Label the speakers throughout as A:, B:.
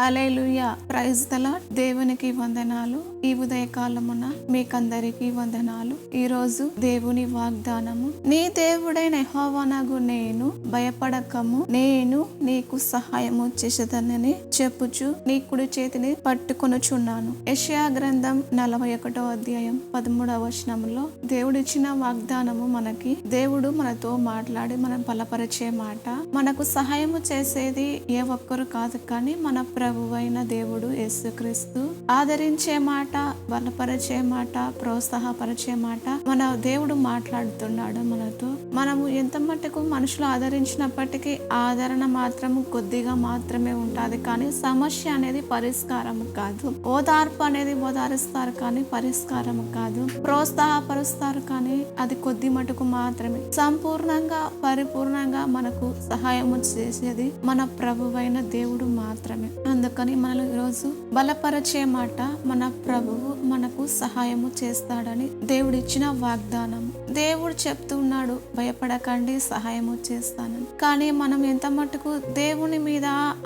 A: Hallelujah praise దల దేవునికి వందనాలు. ఈ ఉదయ కాలమున మీకందరికి వందనాలు. ఈ రోజు దేవుని వాగ్దానము. నీ దేవుడైన హోవనగు నేను భయపడకము. నేను నీకు సహాయము చేసేదనని చెప్పుచు నీ కుడి చేతిని పట్టుకొనుచున్నాను. యషయా గ్రంథం నలభై ఒకటో అధ్యాయం పదమూడవ వచనంలో దేవుడిచ్చిన వాగ్దానము మనకి. దేవుడు మనతో మాట్లాడి మనం బలపరిచే మాట. మనకు సహాయము చేసేది ఏ ఒక్కరు కాదు కానీ మన ప్రభువైన దేవుడు యేసుక్రీస్తు. ఆదరించే మాట బలపరిచే మాట ప్రోత్సాహపరిచే మాట మన దేవుడు మాట్లాడుతున్నాడు మనతో. మనము ఎంత మటుకు మనుషులు ఆదరించినప్పటికీ ఆదరణ మాత్రము కొద్దిగా మాత్రమే ఉంటుంది కానీ సమస్య అనేది పరిష్కారం కాదు. ఓదార్పు అనేది ఓదారుస్తారు కానీ పరిష్కారం కాదు. ప్రోత్సాహపరుస్తారు కానీ అది కొద్ది మటుకు మాత్రమే. సంపూర్ణంగా పరిపూర్ణంగా మనకు సహాయము చేసేది మన ప్రభువైన దేవుడు మాత్రమే. అందుకని మనల్ని ఈరోజు బలపరచే మాట మన ప్రభువు మనకు సహాయము చేస్తాడని దేవుడిచ్చిన వాగ్దానం. దేవుడు చెప్తున్నాడు భయపడకండి సహాయము చేస్తానని. కానీ మనం ఎంత మటుకు దేవుని మీద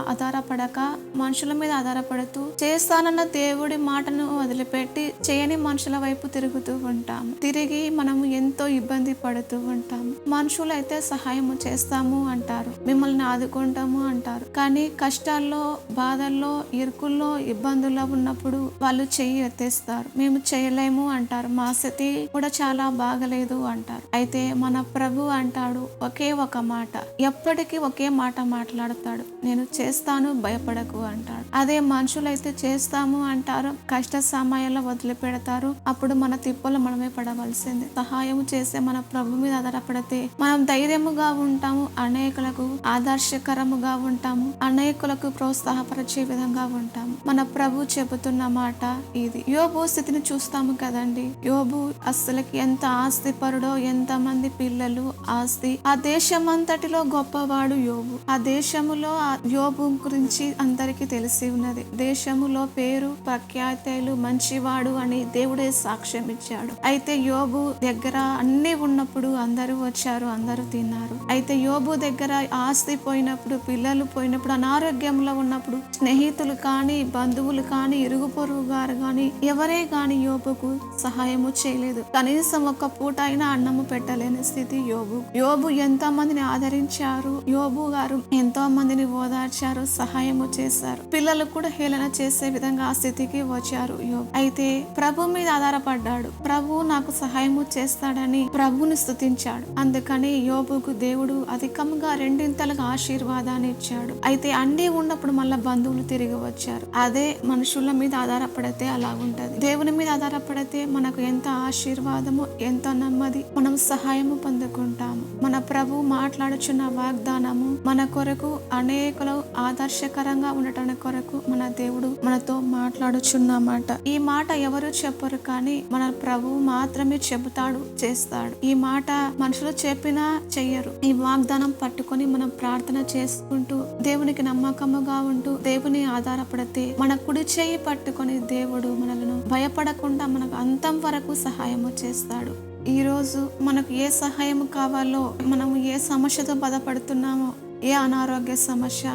A: ఆధారపడక మనుషుల మీద ఆధారపడుతూ చేస్తానన్న దేవుడి మాటను వదిలిపెట్టి చేయని మనుషుల వైపు తిరుగుతూ ఉంటాం. తిరిగి మనం ఎంతో ఇబ్బంది పడుతూ ఉంటాం. మనుషులైతే సహాయము చేస్తాము అంటారు మిమ్మల్ని ఆదుకుంటాము అంటారు. కానీ కష్టాల్లో బాధ బాధల్లో ఇరుకుల్లో ఇబ్బందుల్లో ఉన్నప్పుడు వాళ్ళు చెయ్యి ఎత్తేస్తారు. మేము చేయలేము అంటారు. మా స్థితి కూడా చాలా బాగలేదు అంటారు. అయితే మన ప్రభు అంటాడు ఒకే ఒక మాట. ఎప్పటికీ ఒకే మాట మాట్లాడతాడు. నేను చేస్తాను భయపడకు అంటాడు. అదే మనుషులైతే చేస్తాము అంటారు. కష్ట సమయాల్లో వదిలిపెడతారు. అప్పుడు మన తిప్పలు మనమే పడవలసింది. సహాయం చేసే మన ప్రభు మీద ఆధారపడితే మనం ధైర్యముగా ఉంటాము అనేకులకు ఆదర్శకరముగా ఉంటాము అనేకులకు ప్రోత్సాహపరచ విధంగా ఉంటాము మన ప్రభు చెబుతున్న మాట ఇది. యోబు స్థితిని చూస్తాము కదండి. యోబు అస్సలకి ఎంత ఆస్తి పరుడో ఎంత మంది పిల్లలు ఆస్తి. ఆ దేశం అంతటిలో గొప్పవాడు యోబు. ఆ దేశములో ఆ యోబు గురించి అందరికీ తెలిసి ఉన్నది. దేశములో పేరు ప్రఖ్యాతలు మంచివాడు అని దేవుడే సాక్ష్యం ఇచ్చాడు. అయితే యోబు దగ్గర అన్ని ఉన్నప్పుడు అందరూ వచ్చారు అందరూ తిన్నారు. అయితే యోబు దగ్గర ఆస్తి పోయినప్పుడు పిల్లలు పోయినప్పుడు అనారోగ్యంలో ఉన్నప్పుడు స్నేహితులు కానీ బంధువులు కానీ ఇరుగు పొరుగు గారు కానీ ఎవరే కానీ యోబుకు సహాయము చేయలేదు. కనీసం ఒక పూట అయినా అన్నము పెట్టలేని స్థితి యోబు. యోబు ఎంతో మందిని ఆదరించారు. యోబు గారు ఎంతో మందిని ఓదార్చారు సహాయము చేశారు. పిల్లలు కూడా హేళన చేసే విధంగా ఆ స్థితికి వచ్చారు యోబు. అయితే ప్రభు మీద ఆధారపడ్డాడు. ప్రభు నాకు సహాయము చేస్తాడని ప్రభుని స్థుతించాడు అందుకని యోబుకు దేవుడు అధికంగా రెండింతలుగా ఆశీర్వాదాన్ని ఇచ్చాడు. అయితే అండి ఉన్నప్పుడు మళ్ళా బంధువులు తిరిగి వచ్చారు. అదే మనుషుల మీద ఆధారపడితే అలా దేవుని మీద ఆధారపడితే మనకు ఎంత ఆశీర్వాదము ఎంత నెమ్మది మనం సహాయము పొందుకుంటాము. మన ప్రభు మాట్లాడుచున్న వాగ్దానము మన కొరకు అనేకులు ఆదర్శకరంగా ఉండటానికి కొరకు మన దేవుడు మనతో మాట్లాడుచున్నమాట ఈ మాట ఎవరు చెప్పరు కానీ మన ప్రభు మాత్రమే చెబుతాడు చేస్తాడు. ఈ మాట మనుషులు చెప్పినా చెయ్యరు. ఈ వాగ్దానం పట్టుకొని మనం ప్రార్థన చేసుకుంటూ దేవునికి నమ్మకముగా ఉంటూ దేవుని ఆధారపడితే మన కుడి చేయి పట్టుకొని దేవుడు మనలను భయపడకుండా మనకు అంతం వరకు సహాయము చేస్తాడు. ఈ రోజు మనకు ఏ సహాయం కావాలో మనం ఏ సమస్యతో బాధపడుతున్నామో ఏ అనారోగ్య సమస్య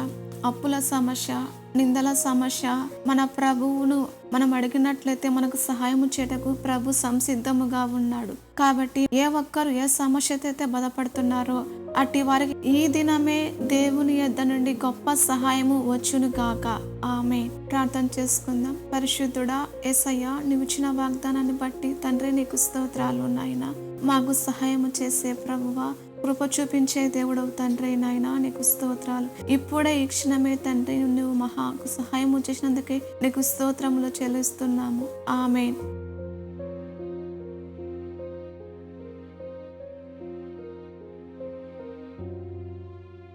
A: అప్పుల సమస్య నిందల సమస్య మన ప్రభువును మనం అడిగినట్లయితే మనకు సహాయం చేయటకు ప్రభు సంసిద్ధముగా ఉన్నాడు. కాబట్టి ఏ ఒక్కరు ఏ సమస్యతో అయితే బాధపడుతున్నారో అట్టి వారికి ఈ దినమే దేవుని యొద్ద నుండి గొప్ప సహాయము వచ్చును గాక. ఆమె ప్రార్థన చేసుకుందాం. పరిశుద్ధుడా ఎసయ్య నువ్వు వాగ్దానాన్ని బట్టి తండ్రి నీకు స్తోత్రాలు నాయన. మాకు సహాయము చేసే ప్రభువా కృప చూపించే దేవుడవు తండ్రి నాయన నీకు స్తోత్రాలు. ఇప్పుడే ఈ క్షణమే తండ్రి నువ్వు మహాకు సహాయం చేసినందుకే నీకు స్తోత్రములు చెల్లిస్తున్నాము. ఆమె